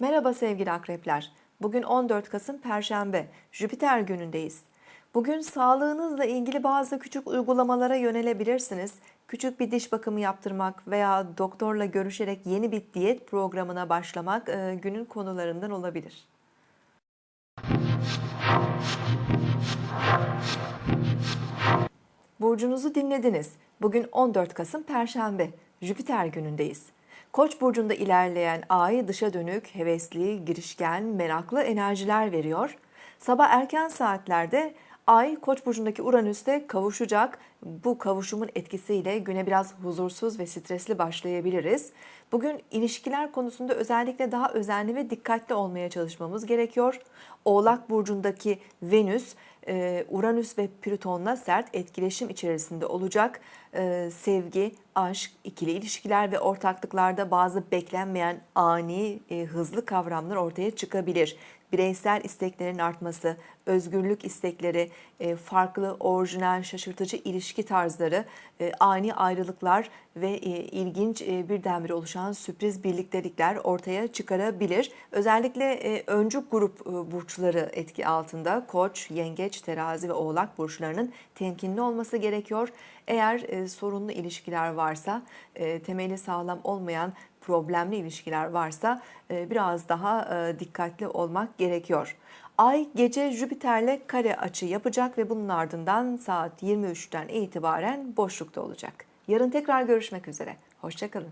Merhaba sevgili akrepler. Bugün 14 Kasım Perşembe, Jüpiter günündeyiz. Bugün sağlığınızla ilgili bazı küçük uygulamalara yönelebilirsiniz. Küçük bir diş bakımı yaptırmak veya doktorla görüşerek yeni bir diyet programına başlamak e, günün konularından olabilir. Burcunuzu dinlediniz. Bugün 14 Kasım Perşembe, Jüpiter günündeyiz. Koç burcunda ilerleyen ay dışa dönük, hevesli, girişken, meraklı enerjiler veriyor. Sabah erken saatlerde ay Koç burcundaki Uranüs'te kavuşacak. Bu kavuşumun etkisiyle güne biraz huzursuz ve stresli başlayabiliriz. Bugün ilişkiler konusunda özellikle daha özenli ve dikkatli olmaya çalışmamız gerekiyor. Oğlak burcundaki Venüs e, Uranüs ve Plüton'la sert etkileşim içerisinde olacak. E, Sevgi, aşk, ikili ilişkiler ve ortaklıklarda bazı beklenmeyen ani, e, hızlı kavramlar ortaya çıkabilir. Bireysel isteklerin artması, özgürlük istekleri, farklı, orijinal, şaşırtıcı ilişki tarzları, e, ani ayrılıklar ve e, ilginç e, birdenbire oluşan sürpriz birliktelikler ortaya çıkarabilir. Özellikle öncü grup burçları etki altında Koç, Yengeç, Terazi ve Oğlak burçlarının temkinli olması gerekiyor. Eğer sorunlu ilişkiler varsa, temeli sağlam olmayan problemli ilişkiler varsa biraz daha dikkatli olmak gerekiyor. Ay gece Jüpiter'le kare açı yapacak ve bunun ardından saat 23'ten itibaren boşlukta olacak. Yarın tekrar görüşmek üzere. Hoşçakalın.